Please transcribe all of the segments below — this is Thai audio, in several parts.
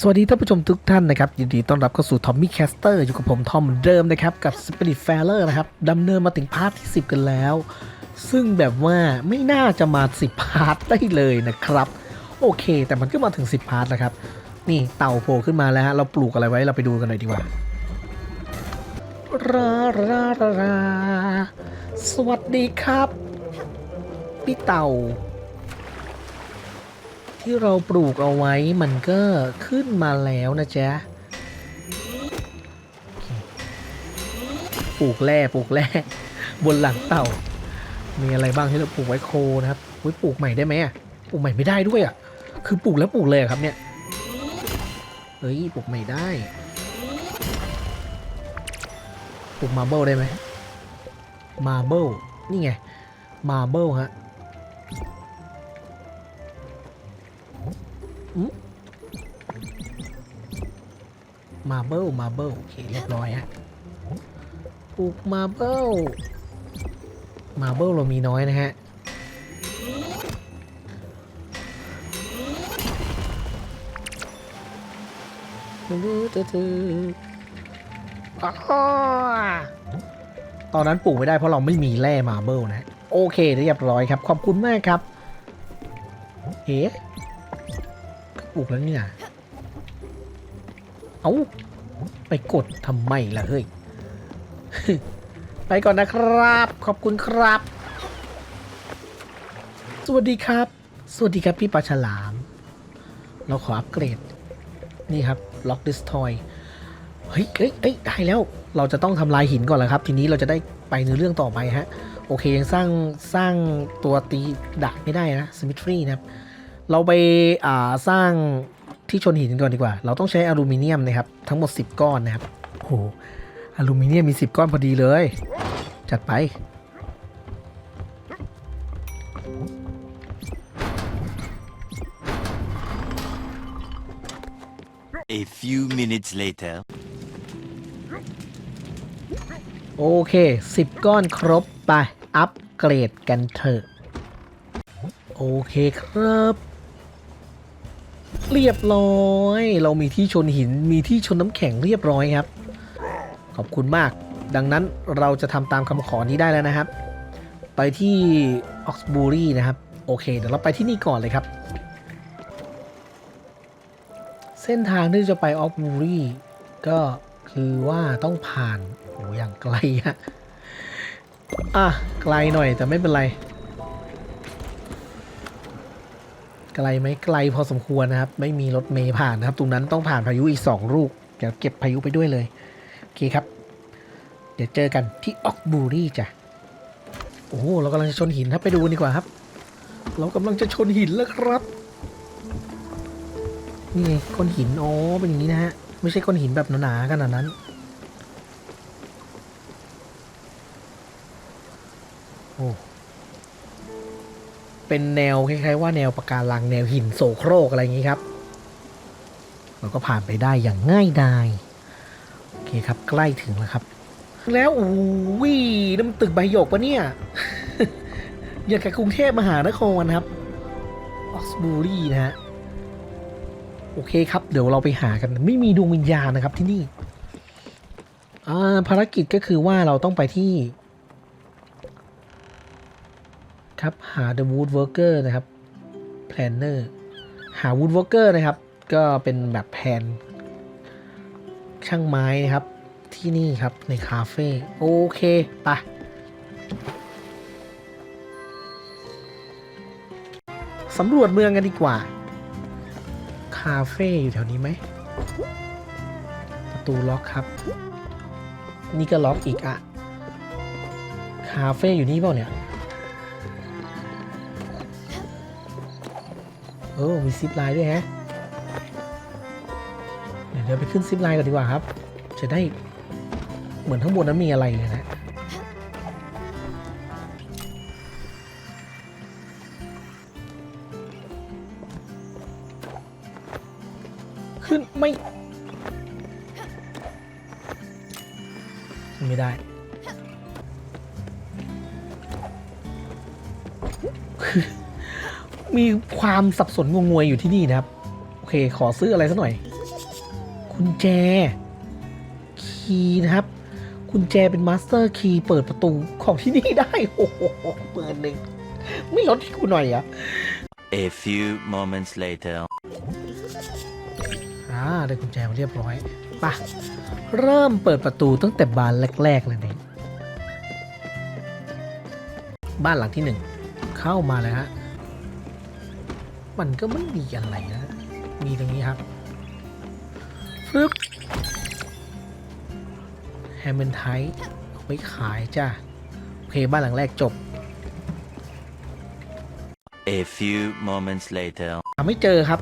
สวัสดีท่านผู้ชมทุกท่านนะครับ ยินดีต้อนรับเข้าสู่ทอมมี่แคสเตอร์อยู่กับผมทอมเหมือนเดิมนะครับ กับ Spirit f a i r นะครับดำเนินมาถึงพาร์ทที่ 10 กันแล้ว ซึ่งแบบว่าไม่น่าจะมา 10 พาร์ทได้เลยนะครับ โอเค แต่มันก็มาถึง 10 พาร์ทแล้วครับ นี่เต่าโผล่ขึ้นมาแล้วฮะเราปลูกอะไรไว้เราไปดูกันหน่อยดีกว่าราราราราสวัสดีครับ พี่เต่า ที่เราปลูกเอาไว้มันก็ขึ้นมาแล้วนะจ๊ะปลูกแร่ปลูกแร่บนหลังเต่า มีอะไรบ้างที่เราปลูกไว้โคนะครับอุ้ยปลูกใหม่ได้ไหมอะปลูกใหม่ไม่ได้ด้วยอะคือปลูกแล้วปลูกเลยครับเนี่ยเฮ้ยปลูกใหม่ได้ปลูกมาร์เบิลได้ไหมมาร์เบิลนี่ไงมาร์เบิลฮะ มาเบิลมาเบิลโอเคเรียบร้อยฮะปลูกมาเบิลมาเบิลเรามีน้อยนะฮะตอนนั้นปลูกไม่ได้เพราะเราไม่มีแร่มาเบิลนะ โอเคเรียบร้อยครับ ขอบคุณมากครับเอ๊ะปลูกแล้วเนี่ย เอา ไปกดทำไมล่ะเฮ้ย ไปก่อนนะครับ ขอบคุณครับ สวัสดีครับ สวัสดีครับพี่ปลาฉลาม เราขออัปเกรด นี่ครับล็อกดิสทอยเฮ้ยเอ้ยเอ้ยได้แล้ว เราจะต้องทำลายหินก่อนแล้วครับ ทีนี้เราจะได้ไปในเรื่องต่อไปฮะ โอเคยังสร้างสร้างตัวตีดาบไม่ได้นะสมิธฟรีนะครับ เราไปอ่าสร้าง ที่ชนหินก่อนดีกว่า เราต้องใช้อลูมิเนียมนะครับ ทั้งหมด 10 ก้อนนะครับโอ้โหอลูมิเนียมมี 10 ก้อนพอดีเลย จัดไป A few minutes later. โอเค 10 ก้อนครบ ไป อัปเกรดกันเถอะ โอเคครับ เรียบร้อย เรามีที่ชนหินมีที่ชนน้ำแข็งเรียบร้อยครับ ขอบคุณมาก ดังนั้นเราจะทำตามคำขอนี้ได้แล้วนะครับ ไปที่ออกซ์บูรีนะครับ โอเค เดี๋ยวเราไปที่นี่ก่อนเลยครับ เส้นทางที่จะไปออกบูรีก็คือว่าต้องผ่านโอ้อย่างไกลฮะอะไกลหน่อยแต่ไม่เป็นไร ไกลไหมไกลพอสมควรนะครับ ไม่มีรถเมย์ผ่านนะครับ ตรงนั้นต้องผ่านพายุอีก 2 ลูกเดี๋ยวเก็บพายุไปด้วยเลยโอเคครับ เดี๋ยวเจอกันที่ออกบูรี่จ้ะโอ้โหเรากำลังจะชนหินครับไปดูดีกว่าครับ เรากำลังจะชนหินแล้วครับนี่ก้อนหินอ๋อเป็นอย่างนี้นะฮะไม่ใช่ก้อนหินแบบหนาๆขนาดนั้นโอ้ เป็นแนวคล้ายๆว่าแนวปะการังแนวหินโสโครกอะไรอย่างนี้ครับเราก็ผ่านไปได้อย่างง่ายดายโอเคครับใกล้ถึงแล้วครับ แล้วโอ้ยนั่นมันตึกใบหยกปะเนี่ย อย่างกับกรุงเทพมหานครครับออกสบูรีนะฮะโอเคครับ เดี๋ยวเราไปหากันไม่มีดวงวิญญาณนะครับที่นี่ภารกิจก็คือว่าเราต้องไปที่ ครับ หา The Woodworker นะครับ Planner หา Woodworker นะครับ ก็เป็นแบบแผนช่างไม้นะครับ ที่นี่ครับในคาเฟ่โอเคไปสำรวจเมืองกันดีกว่า คาเฟ่อยู่แถวนี้ไหม ประตูล็อกครับ นี่ก็ล็อกอีกอะ คาเฟ่อยู่นี่เปล่าเนี่ย เออมีซิปไลน์ด้วยฮะเดี๋ยวเดี๋ยวไปขึ้นซิปไลน์ก่อนดีกว่าครับ จะได้เหมือนข้างบนนั้นมีอะไรเลยนะ ความสับสนงงงวยอยู่ที่นี่นะครับ โอเค ขอซื้ออะไรสักหน่อยกุญแจ คีย์นะครับกุญแจเป็นมาสเตอร์คีย์เปิดประตูของที่นี่ได้ โอ้โหเปิดหนึ่ง ไม่ลดให้กูหน่อยเหรอะ A few moments later. อ่าได้กุญแจมาเรียบร้อยปะเริ่มเปิดประตูตั้งแต่บานแรก ๆ เลยเนี่ยบ้านหลังที่หนึ่งเข้ามาเลยฮะ มันก็ไม่มีอะไรนะ มีตรงนี้ครับฟึบแฮมเมนไทเอาไว้ขายจ้าโอเคบ้านหลังแรกจบ A few moments later. หาไม่เจอครับ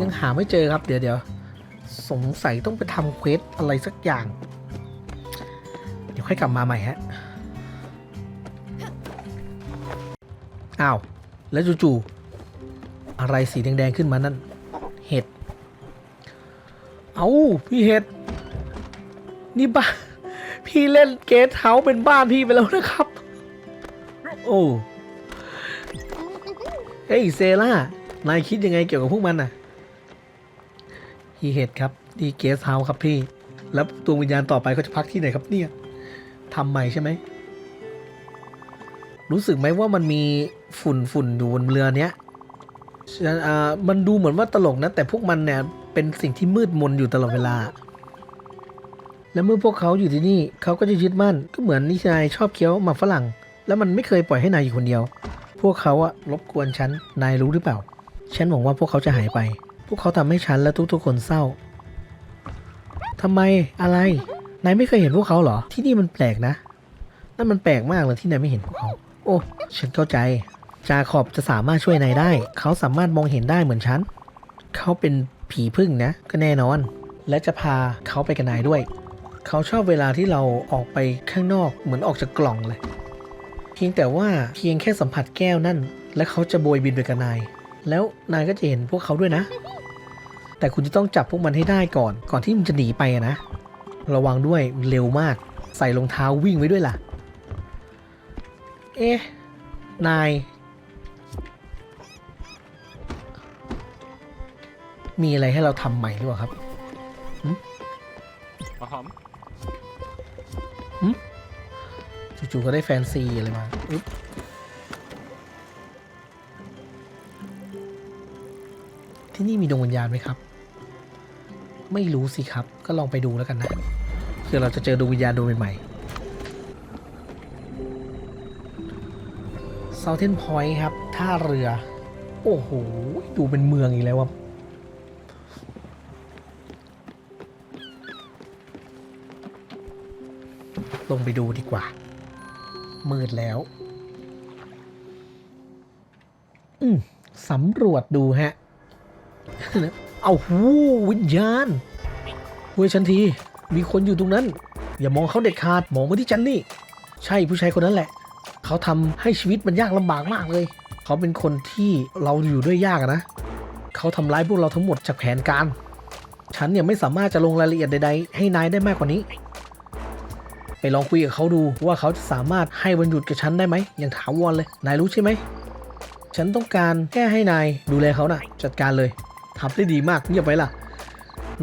ยังหาไม่เจอครับ เดี๋ยวเดี๋ยวสงสัยต้องไปทำเควสอะไรสักอย่าง เดี๋ยวค่อยกลับมาใหม่ฮะ อ้าว แล้วจู่ๆ อะไรสีแดงๆขึ้นมานั่น เห็ด เอาพี่เห็ด นี่บ้าพี่เล่นเกสเฮาเป็นบ้านพี่ไปแล้วนะครับ โอ้เฮ้ยเซล่านายคิดยังไงเกี่ยวกับพวกมันน่ะฮีเฮดครับดีเกสเฮาส์ครับพี่ แล้วดวงวิญญาณต่อไปเขาจะพักที่ไหนครับเนี่ยทำใหม่ใช่ไหม รู้สึกไหมว่ามันมีฝุ่นฝุ่นอยู่บนเรือเนี้ย มันดูเหมือนว่าตลกนะ แต่พวกมันเนี่ยเป็นสิ่งที่มืดมนอยู่ตลอดเวลา และเมื่อพวกเขาอยู่ที่นี่เขาก็จะยึดมั่นก็เหมือนนี่นายชอบเคี้ยวหมากฝรั่ง แล้วมันไม่เคยปล่อยให้นายอยู่คนเดียว พวกเขาอะรบกวนฉันนายรู้หรือเปล่า ฉันหวังว่าพวกเขาจะหายไป พวกเขาทำให้ฉันและทุกๆคนเศร้าทำไมอะไรนายไม่เคยเห็นพวกเขาเหรอที่นี่มันแปลกนะนั่นมันแปลกมากเลยที่นายไม่เห็นพวกเขา โอ้ ฉันเข้าใจ จาขอบจะสามารถช่วยนายได้ เขาสามารถมองเห็นได้เหมือนฉัน เขาเป็นผีพึ่งนะ ก็แน่นอน และจะพาเขาไปกับนายด้วย เขาชอบเวลาที่เราออกไปข้างนอกเหมือนออกจากกล่องเลย เพียงแต่ว่าเพียงแค่สัมผัสแก้วนั่น และเขาจะโบยบินไปกับนาย แล้วนายก็จะเห็นพวกเขาด้วยนะ แต่คุณจะต้องจับพวกมันให้ได้ก่อน ก่อนที่มันจะหนีไปนะ ระวังด้วยเร็วมาก ใส่รองเท้าวิ่งไว้ด้วยล่ะ เอ๊ะ นาย มีอะไรให้เราทำใหม่หรือเปล่าครับมาหอมจู่ๆก็ได้แฟนซีอะไรมาอึ๊บที่นี่มีดวงวิญญาณไหมครับ ไม่รู้สิครับ ก็ลองไปดูแล้วกันนะเผื่อเราจะเจอดวงวิญญาณดวงใหม่ๆ Southern Point ครับ ท่าเรือ โอ้โห ดูเป็นเมืองอีกแล้วว่ะ ลงไปดูดีกว่า มืดแล้ว อืมสำรวจดูฮะ เอาหูวิญญาณเฮ้ยฉันที มีคนอยู่ตรงนั้น อย่ามองเขาเด็ดขาด มองมาที่ฉันนี่ ใช่ผู้ชายคนนั้นแหละ เขาทำให้ชีวิตมันยากลำบากมากเลย เขาเป็นคนที่เราอยู่ด้วยยากนะ เขาทำร้ายพวกเราทั้งหมดจากแผนการ ฉันเนี่ยไม่สามารถจะลงรายละเอียดใดๆ ให้นายได้มากกว่านี้ ไปลองคุยกับเขาดูว่าเขาจะสามารถให้วันหยุดกับฉันได้ไหมอย่างถาวรเลย นายรู้ใช่ไหม ฉันต้องการแค่ให้นายดูแลเขานะ่ะ จัดการเลยทำได้ดีมากเงียบไว้ล่ะ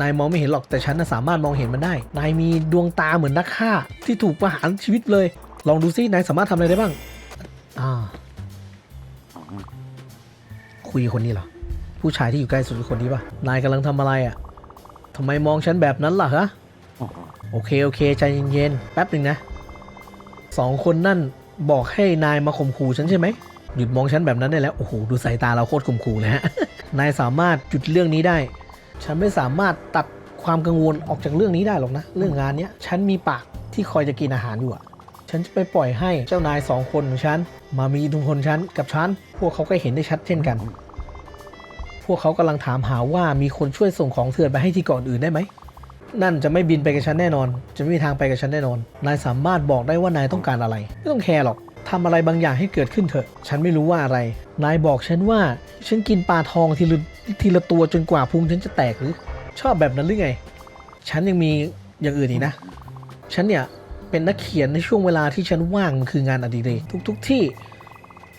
นายมองไม่เห็นหรอกแต่ฉันน่ะสามารถมองเห็นมันได้ นายมีดวงตาเหมือนนักฆ่า ที่ถูกประหารชีวิตเลย ลองดูซินายสามารถทำอะไรได้บ้างอ่าคุยคนนี้เหรอผู้ชายที่อยู่ใกล้สุดคือคนนี้ปะนายกำลังทำอะไรอะ่ะทำไมมองฉันแบบนั้นล่ะฮะ โอเค โอเค ใจเย็นๆ แป๊บหนึ่งนะสองคนนั่นบอกให้นายมาข่มขู่ฉันใช่ไหม หยุดมองฉันแบบนั้นได้แล้ว โอ้โห ดูสายตาเราโคตรข่มขู่เลยฮะ นายสามารถหยุดเรื่องนี้ได้ ฉันไม่สามารถตัดความกังวลออกจากเรื่องนี้ได้หรอกนะ เรื่องงานเนี้ย ฉันมีปากที่คอยจะกินอาหารอยู่อะฉันจะไปปล่อยให้เจ้านายสองคนของฉัน มามีทุกคนฉันกับฉัน พวกเขาก็เห็นได้ชัดเช่นกัน พวกเขากำลังถามหาว่ามีคนช่วยส่งของเถื่อนไปให้ที่เกาะอื่นได้ไหม นั่นจะไม่บินไปกับฉันแน่นอน จะไม่มีทางไปกับฉันแน่นอน นายสามารถบอกได้ว่านายต้องการอะไร ไม่ต้องแคร์หรอกทำอะไรบางอย่างให้เกิดขึ้นเถอะ ฉันไม่รู้ว่าอะไร นายบอกฉันว่า ฉันกินปลาทองทีละทีละตัวจนกว่าพุงฉันจะแตกหรือ ชอบแบบนั้นหรือไง ฉันยังมีอย่างอื่นอีกนะ ฉันเนี่ยเป็นนักเขียนในช่วงเวลาที่ฉันว่างมันคืองานอดิเรกทุกๆที่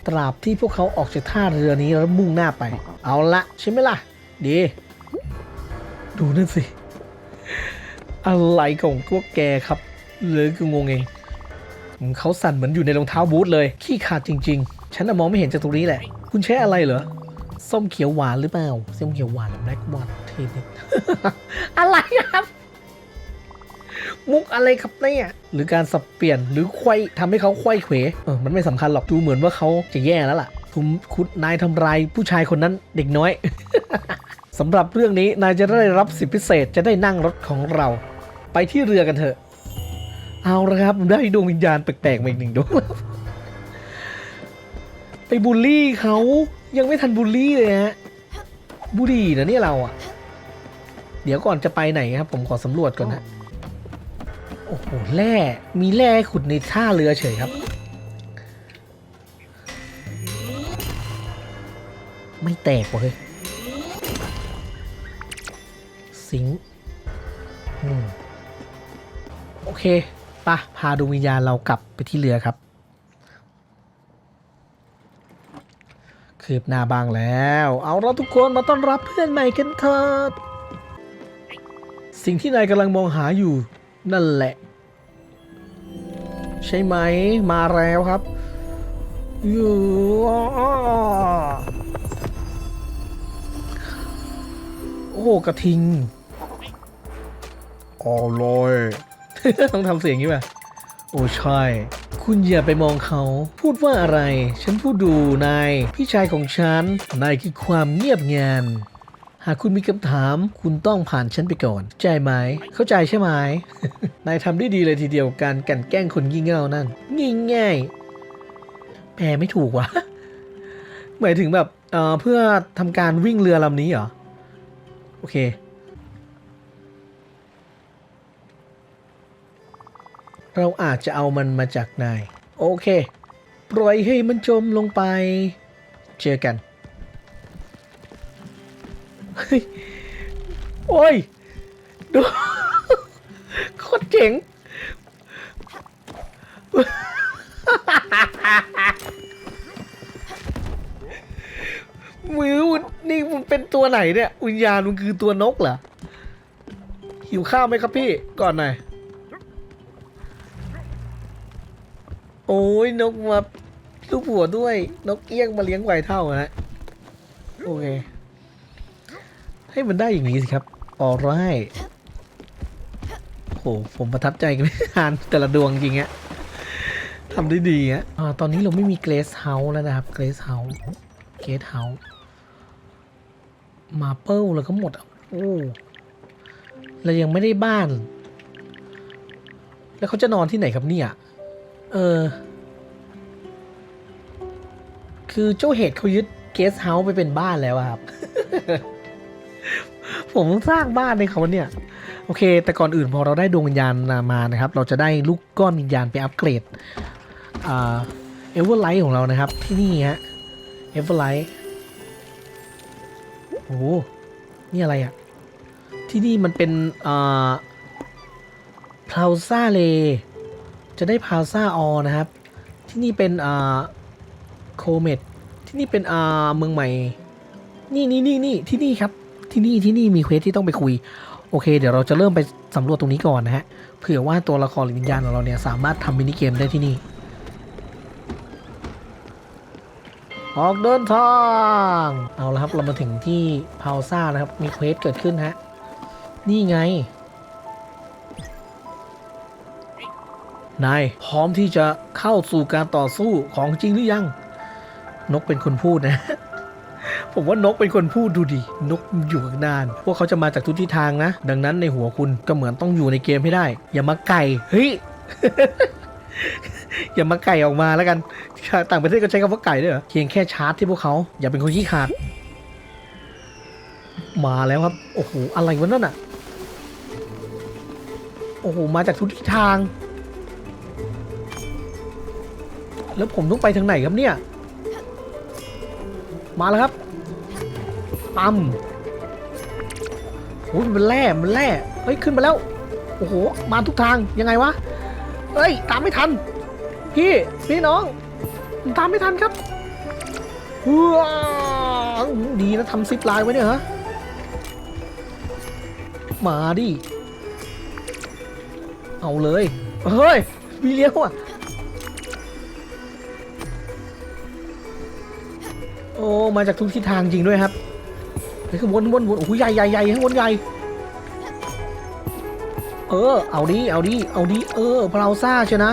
ตราบที่พวกเขาออกจากท่าเรือนี้แล้วมุ่งหน้าไป เอาละใช่ไหมล่ะ ดี ดูนั่นสิ อะไรของพวกแกครับหรือคืองงเอง เขาสั่นเหมือนอยู่ในรองเท้าบูทเลย ขี้ขาดจริง ๆ ฉันน่ะมองไม่เห็นจากตรงนี้แหละ คุณใช้อะไรเหรอ ส้มเขียวหวานหรือเปล่า ส้มเขียวหวานแบล็กวอตเทนอะไรครับ มุกอะไรครับเนี่ยหรือการสับเปลี่ยนหรือควายทำให้เขาควายเขวเออมันไม่สำคัญหรอก ดูเหมือนว่าเขาจะแย่แล้วล่ะ คุณคุณนายทำลายผู้ชายคนนั้นเด็กน้อย สำหรับเรื่องนี้นายจะได้รับสิทธิพิเศษจะได้นั่งรถของเรา ไปที่เรือกันเถอะ เอาละครับได้ดวงวิญญาณแปลกๆมาอีกหนึ่งดวงแล้วไปบูลลี่เขายังไม่ทันบูลลี่เลยฮะบูลลี่นะเนี่ยเราอะเดี๋ยวก่อนจะไปไหนครับ ผมขอสำรวจก่อนนะโอ้โหแร่มีแร่ขุดในท่าเรือเฉยครับ ไม่แตกว่ะเฮ้ยิงค์โอเคปะพาดวงวิญญาณเรากลับไปที่เรือครับ คืบหน้าบางแล้ว เอาเราทุกคนมาต้อนรับเพื่อนใหม่กันเถิดสิ่งที่นายกำลังมองหาอยู่นั่นแหละ ใช่ไหมมาแล้วครับอยู่โอ้กระทิง อร่อยต้องทำเสียงนี้ป่ะ โอ้ใช่ คุณอย่าไปมองเขา พูดว่าอะไร ฉันพูดดูนาย พี่ชายของฉัน นายคือความเงียบงานหากคุณมีคำถามคุณต้องผ่านฉันไปก่อน ใจไหม เข้าใจใช่ไหม นายทำได้ดีเลยทีเดียวการกันแกล้งคนงี่เง่านั่นงี่ง่ายแปลไม่ถูกวะหมายถึงแบบเเพื่อทำการวิ่งเรือลำนี้เหรอ โอเค เราอาจจะเอามันมาจากนาย โอเค ปล่อยให้มันจมลงไป เจอกันโอ้ย ดูโคตรเจ๋ง มือมันนี่มันเป็นตัวไหนเนี่ย วิญญาณมันคือตัวนกเหรอ หิวข้าวไหมครับพี่ ก่อนหน่อย โอ้ยนกมาลูกหัวด้วย นกเอี้ยงมาเลี้ยงไวเท่าฮะโอเค ให้มันได้อย่างนี้สิครับออไรโหผมประทับใจกับงานแต่ละดวงจริงอะทำได้ดีอะอ่าตอนนี้เราไม่มีเกรสเฮาส์แล้วนะครับเกรสเฮาส์เกรสเฮาส์มาเปิลแล้วก็หมดอะโอ้เรายังไม่ได้บ้าน แล้วเขาจะนอนที่ไหนครับเนี่ย เออ คือเจ้าเหตุเขายึดเกสเฮาส์ไปเป็นบ้านแล้วครับ ผมต้องสร้างบ้านให้เขาเนี่ย โอเค แต่ก่อนอื่นพอเราได้ดวงวิญญาณมานะครับ เราจะได้ลูกก้อนวิญญาณไปอัปเกรดเอเวอร์ไลท์ของเรานะครับ ที่นี่ฮะเอเวอร์ไลท์โอ้โหนี่อะไรอะที่นี่มันเป็นอ่าพลาซ่าเล จะได้พาซาออนะครับ ที่นี่เป็นอ่าโคเมดที่นี่เป็นอ่าเมืองใหม่ นี่นี่นี่นี่ที่นี่ครับ ที่นี่ที่นี่มีเควสที่ต้องไปคุย โอเค เดี๋ยวเราจะเริ่มไปสำรวจตรงนี้ก่อนนะฮะ เผื่อว่าตัวละครหรือวิญญาณของเราเนี่ยสามารถทำมินิเกมได้ที่นี่ ออกเดินทาง เอาละครับเรามาถึงที่พาวซ่านะครับ มีเควสเกิดขึ้นฮะ นี่ไง นายพร้อมที่จะเข้าสู่การต่อสู้ของจริงหรือยัง นกเป็นคนพูดนะ ผมว่านกเป็นคนพูดดูดิ นกอยู่ข้างหนาน พวกเขาจะมาจากทุกทิศทางนะ ดังนั้นในหัวคุณก็เหมือนต้องอยู่ในเกมให้ได้ อย่ามาไก่เฮ้ย อย่ามาไก่ออกมาแล้วกัน ต่างประเทศก็ใช้คำว่าไก่ด้วยเหรอ เพียงแค่ชาร์จที่พวกเขา อย่าเป็นคนขี้ขาด มาแล้วครับ โอ้โห อะไรวะนั่นอะ โอ้โห มาจากทุกทิศทาง แล้วผมต้องไปทางไหนครับเนี่ย มาแล้วครับปั๊มโอ้ยมันแร่มันแร่เฮ้ยขึ้นมาแล้ว โอ้โห มาทุกทางยังไงวะเฮ้ยตามไม่ทัน พี่พี่น้องตามไม่ทันครับว้าวดีนะทำซิปไลน์ไว้เนี่ยฮะมาดิ เอาเลย เฮ้ย มีเลี้ยวอะ อ้มาจากทุกทิศทางจริงด้วยครับเฮ้ยข้างบนข้างบนข้างบนโอ้โหใหญ่ใหญ่ใหญ่ข้างบนใหญ่เออ เอาดิเอาดิเอาดิเออพลาวซ่าเชียวนะ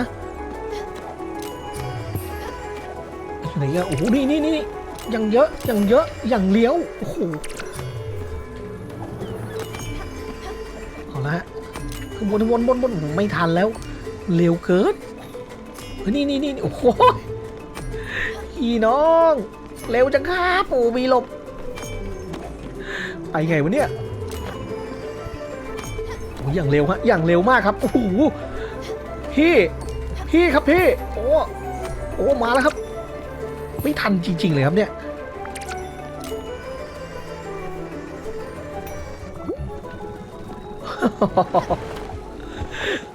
ไหนอะโอ้โหนี่นี่นี่ยังเยอะยังเยอะยังเลี้ยวโอ้โหเอาละฮะข้างบนข้างบนบนบนโอ้โหไม่ทันแล้วเร็วเกินเฮ้ยนี่นี่นี่โอ้โหพี่น้อง เร็วจังครับโอ้มีหลบ ไปไงวะเนี่ยโอ้ยอย่างเร็วฮะ อย่างเร็วมากครับ โอ้โห พี่ พี่ครับพี่ โอ้ โอ้ มาแล้วครับ ไม่ทันจริง ๆ เลยครับเนี่ย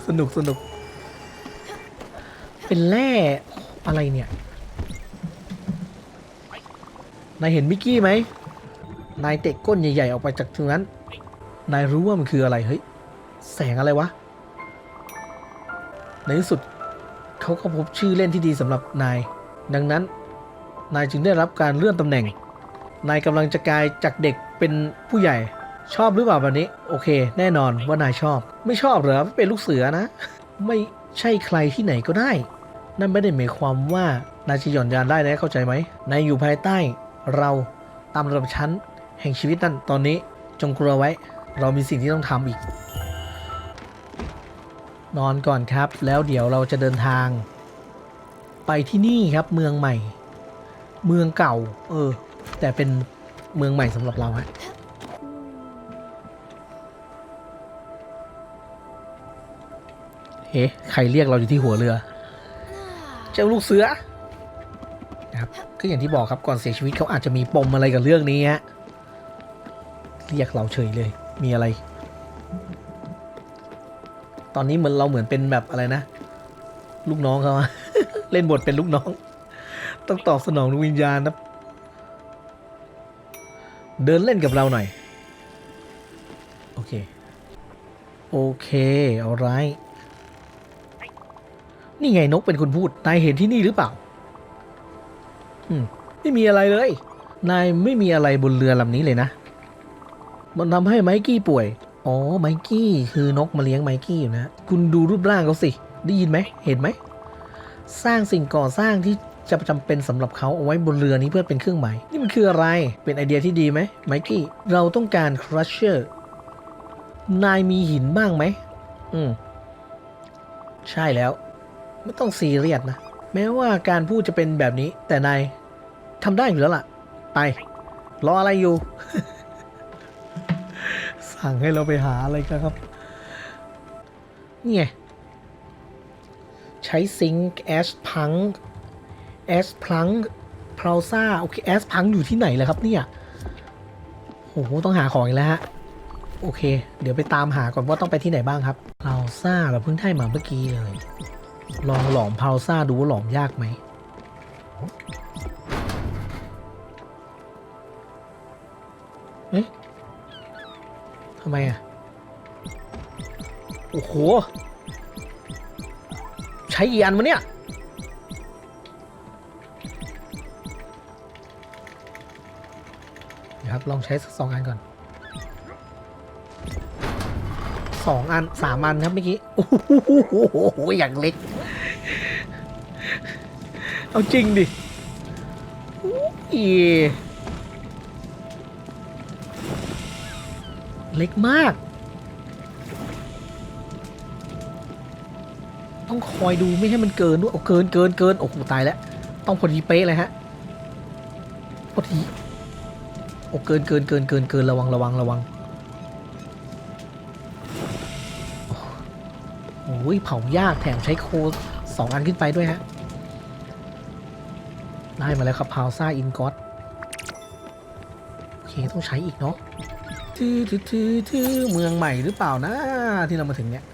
สนุกสนุก เป็นแร่อะไรเนี่ย นายเห็นมิกกี้ไหม นายเตะก้นใหญ่ๆออกไปจากตรงนั้น นายรู้ว่ามันคืออะไร เฮ้ย แสงอะไรวะ ในที่สุดเขาก็พบชื่อเล่นที่ดีสำหรับนาย ดังนั้น นายจึงได้รับการเลื่อนตำแหน่ง นายกำลังจะกลายจากเด็กเป็นผู้ใหญ่ ชอบหรือเปล่าแบบนี้ โอเค แน่นอนว่านายชอบ ไม่ชอบเหรอเป็นลูกเสือนะ ไม่ใช่ใครที่ไหนก็ได้ นั่นไม่ได้หมายความว่านายจะหย่อนยานได้นะเข้าใจไหมนายอยู่ภายใต้ เราตามระดับชั้นแห่งชีวิตนั่นตอนนี้จงกลัวไว้ เรามีสิ่งที่ต้องทำอีก นอนก่อนครับ แล้วเดี๋ยวเราจะเดินทาง ไปที่นี่ครับเมืองใหม่ เมืองเก่า เออ แต่เป็นเมืองใหม่สำหรับเราฮะเฮ้ใครเรียกเราอยู่ที่หัวเรือ เจ้าลูกเสือ ครับก็อย่างที่บอกครับก่อนเสียชีวิตเขาอาจจะมีปมอะไรกับเรื่องนี้ฮะเรียกเราเฉยเลย มีอะไร ตอนนี้เหมือนเราเหมือนเป็นแบบอะไรนะ ลูกน้องเขาเล่นบทเป็นลูกน้อง ต้องตอบสนองดวงวิญญาณนะเดินเล่นกับเราหน่อย โอเค โอเค เอาไรนี่ไงนกเป็นคนพูด นายเห็นที่นี่หรือเปล่า ไม่มีอะไรเลย นายไม่มีอะไรบนเรือลำนี้เลยนะ มันทำให้ไมกี้ป่วย อ๋อ ไมกี้คือนกมาเลี้ยงไมกี้อยู่นะ คุณดูรูปร่างเขาสิ ได้ยินไหม เห็นไหม สร้างสิ่งก่อสร้างที่จะจำเป็นสำหรับเขาเอาไว้บนเรือนี้เพื่อเป็นเครื่องหมาย นี่มันคืออะไร เป็นไอเดียที่ดีไหมไมกี้ เราต้องการครัชเชอร์ นายมีหินบ้างไหม อืม ใช่แล้ว ไม่ต้องซีเรียสนะ แม้ว่าการพูดจะเป็นแบบนี้ แต่นายทำได้อยู่แล้วล่ะ ไป รออะไรอยู่ สั่งให้เราไปหาอะไรกันครับ นี่ไง ใช้ซิงค์แอสพังแอสพลังพราวซ่าโอเคแอสพังอยู่ที่ไหนเลยครับเนี่ยโอ้โหต้องหาของอีกแล้วฮะโอเค เดี๋ยวไปตามหาก่อนว่าต้องไปที่ไหนบ้างครับพราวซ่าเราเพิ่งได้มาเมื่อกี้เลย ลองหลอมพาวซ่าดูว่าหลอมยากไหม เอ๊ะทำไมอะ โอ้โห ใช้กี่อันวะเนี่ย เดี๋ยวครับ ลองใช้สักสองอันก่อนสองอันสามอันครับเมื่อกี้ โอ้โหอย่างเล็ก เอาจริงดิอีเล็กมาก ต้องคอยดูไม่ให้มันเกินด้วยเอาเกินเกินเกินโอ้โหตายแล้ว ต้องพอดีเป๊ะเลยฮะ พอดี โอ้เกินเกินเกินเกินเกินระวังระวังระวังโอ้ยเผายากแถมใช้โคสองอันขึ้นไปด้วยฮะ ได้มาแล้วครับพาวซ่าอินกอตโอเคต้องใช้อีกเนาะทือทือทือทือเมืองใหม่หรือเปล่านะ ที่เรามาถึงเนี่ย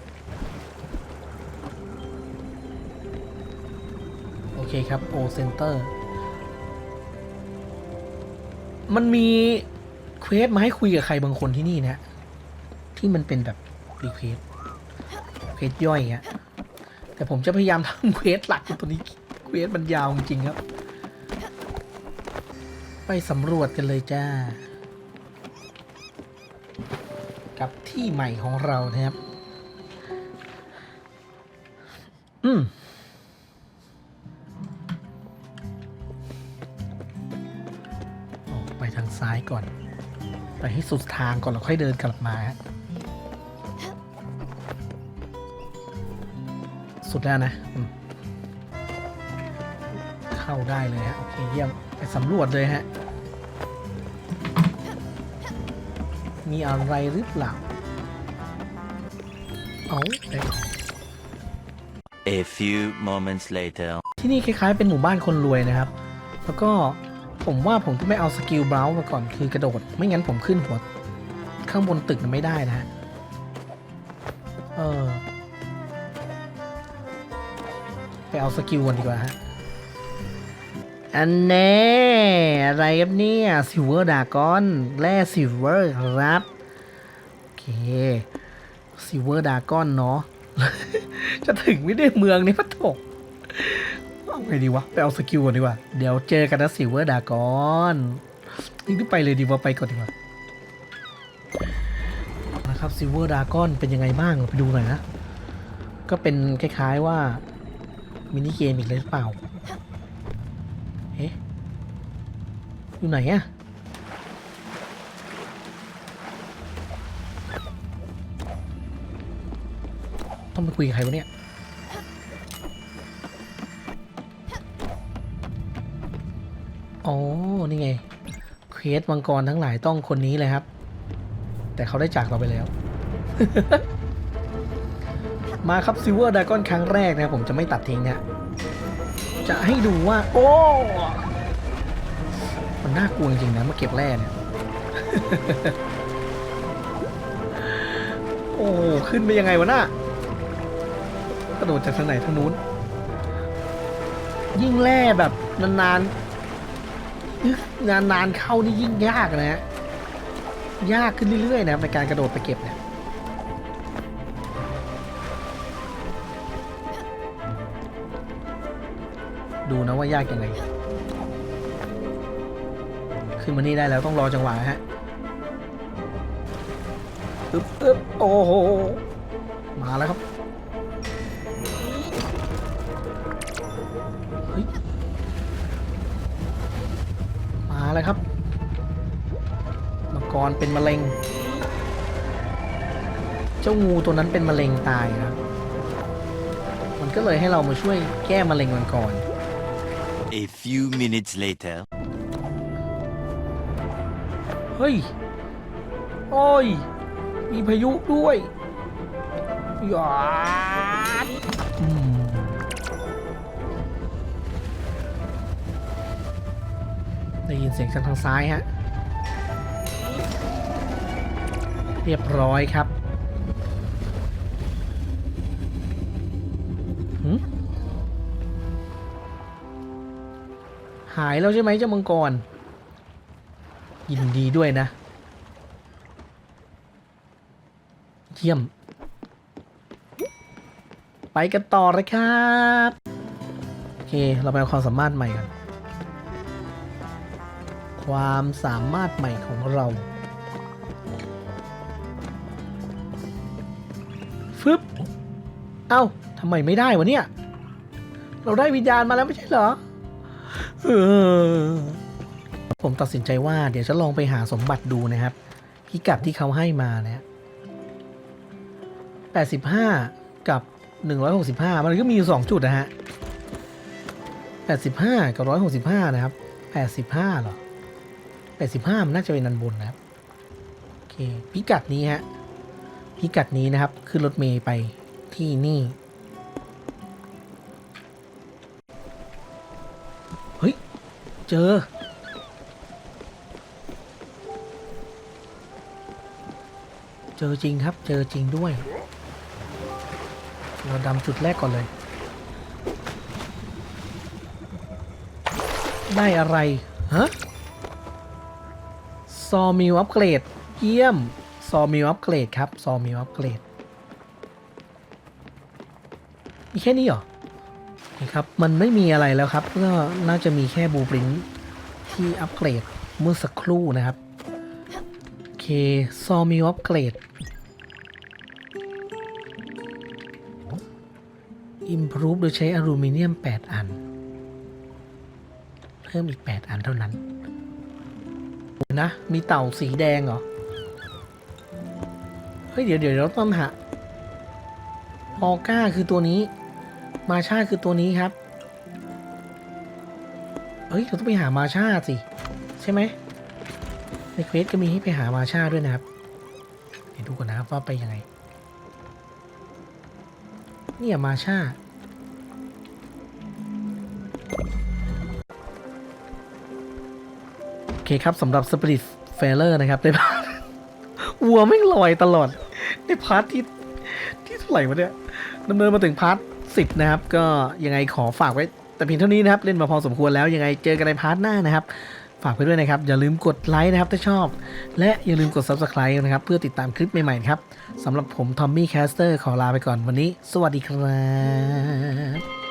โอเคครับโอเซนเตอร์มันมีเควสมาให้คุยกับใครบางคนที่นี่นะที่มันเป็นแบบรีเควสเควสย่อยฮะแต่ผมจะพยายามทำเควสหลักตัวนี้เควสมันยาวจริงครับ ไปสำรวจกันเลยจ้า กับที่ใหม่ของเรานะครับ อืมออกไปทางซ้ายก่อน ไปให้สุดทางก่อนแล้วค่อยเดินกลับมาฮะสุดแล้วนะ เข้าได้เลยฮะโอเคเยี่ยม สำรวจเลยฮะ มีอะไรหรือเปล่า เอาไป A few moments later. ที่นี่คล้ายๆเป็นหมู่บ้านคนรวยนะครับ แล้วก็ผมว่าผมจะไม่เอาสกิลเบราว์มาก่อนคือกระโดด ไม่งั้นผมขึ้นหัว ข้างบนตึกน่ะไม่ได้นะฮะ เออ ไปเอาสกิลก่อนดีกว่าฮะ อันแน่อะไรครับเนี่ยซิลเวอร์ดากอนแร่ซิลเวอร์ครับ โอเคซิลเวอร์ดากอนเนาะจะถึงไม่ได้เมืองนี่พะโถเอาไงดีวะ ไปเอาสกิลก่อนดีกว่า เดี๋ยวเจอกันนะซิลเวอร์ดากอนนี่ไปเลยดีกว่าไปก่อนดีกว่านะครับซิลเวอร์ดากอนเป็นยังไงบ้างเราไปดูหน่อยนะ ก็เป็นคล้ายๆว่ามินิเกมอีกเลยหรือเปล่า อยู่ไหนอะต้องไปคุยกับใครวะเนี่ยโอ๋อนี่ไง เควสมังกรทั้งหลายต้องคนนี้เลยครับ แต่เขาได้จากเราไปแล้ว มาครับซิลเวอร์ดากอนครั้งแรกนะผมจะไม่ตัดทิ้งนะจะให้ดูว่า โอ้ น่ากลัวจริงๆนะมาเก็บแร่เนี่ย โอ้ขึ้นไปยังไงวะน่ะกระโดดจากทางไหนทางนู้น ยิ่งแร่แบบนานๆอึ๊กนานๆเข้านี่ยิ่งยากนะฮะยากขึ้นเรื่อยๆนะในการกระโดดไปเก็บเนี่ยดูนะว่ายากยังไง ขึ้นมานี่ได้แล้วต้องรอจังหวะฮะอึ๊บอึ๊บโอ้โห มาแล้วครับ มาแล้วครับ มังกรเป็นมะเร็ง เจ้างูตัวนั้นเป็นมะเร็งตายครับ มันก็เลยให้เรามาช่วยแก้มะเร็งมันก่อน A few minutes later. ฮ้ย โอ้ย มีพายุด้วยหยาดอืมได้ยินเสียงจากทางซ้ายฮะ เรียบร้อยครับหึหายแล้วใช่ไหมเจ้ามังกร ยินดีด้วยนะ เยี่ยม ไปกันต่อเลยครับ โอเค เราไปเอาความสามารถใหม่กัน ความสามารถใหม่ของเราฟึบเอ้าทำไมไม่ได้วะเนี่ย เราได้วิญญาณมาแล้วไม่ใช่เหรอ เออ ผมตัดสินใจว่าเดี๋ยวจะลองไปหาสมบัติดูนะครับ พิกัดที่เขาให้มาเนะ85 กับ 165 มันก็มีอยู่ 2 จุดนะฮะ 85 กับ 165 นะครับ 85เหรอ 85 มันน่าจะเป็นนันบนนะครับ โอเค พิกัดนี้ฮะ พิกัดนี้นะครับ ขึ้นรถเมย์ไปที่นี่ เฮ้ย เจอ อจริงครับเจอจริงด้วย เราดำจุดแรกก่อนเลย ได้อะไร ฮะ ซอมิวอัปเกรด เยี่ยม ซอมิวอัปเกรดครับ ซอมิวอัปเกรด มีแค่นี้เหรอนี่ครับ มันไม่มีอะไรแล้วครับ ก็น่าจะมีแค่บูปริ้นที่อัปเกรดเมื่อสักครู่นะครับ โอเค ซอมิวอัปเกรด Improve โดยใช้อลูมิเนียม 8 อัน เพิ่มอีก 8 อันเท่านั้น นะ มีเต่าสีแดงเหรอ เฮ้ย เดี๋ยวเดี๋ยวเราต้องหาออก้าคือตัวนี้ มาชาคือตัวนี้ครับ เฮ้ย เราต้องไปหามาชาสิ ใช่ไหม ในเควสก็มีให้ไปหามาชาด้วยนะครับ เดี๋ยวดูก่อนนะครับว่าไปยังไง เนี่ยมาชา คครับสำหรับ Spirit f a i l e r นะครับได้พาร์ทวัวไม่ลอยตลอดในพาร์ทที่ที่เท่าไหร่วะเนี่ยดำเนินมาถึงพาร์ทสิบนะครับ ก็ยังไงขอฝากไว้ แต่เพียงเท่านี้นะครับ เล่นมาพอสมควรแล้วยังไงเจอกันในพาร์ทหน้านะครับ ฝากไปด้วยนะครับ อย่าลืมกดไลค์นะครับถ้าชอบ และอย่าลืมกด Subscribe นะครับ เพื่อติดตามคลิปใหม่ๆครับสำหรับผมทอมมี่แคสเตอร์ขอลาไปก่อนวันนี้ สวัสดีครับ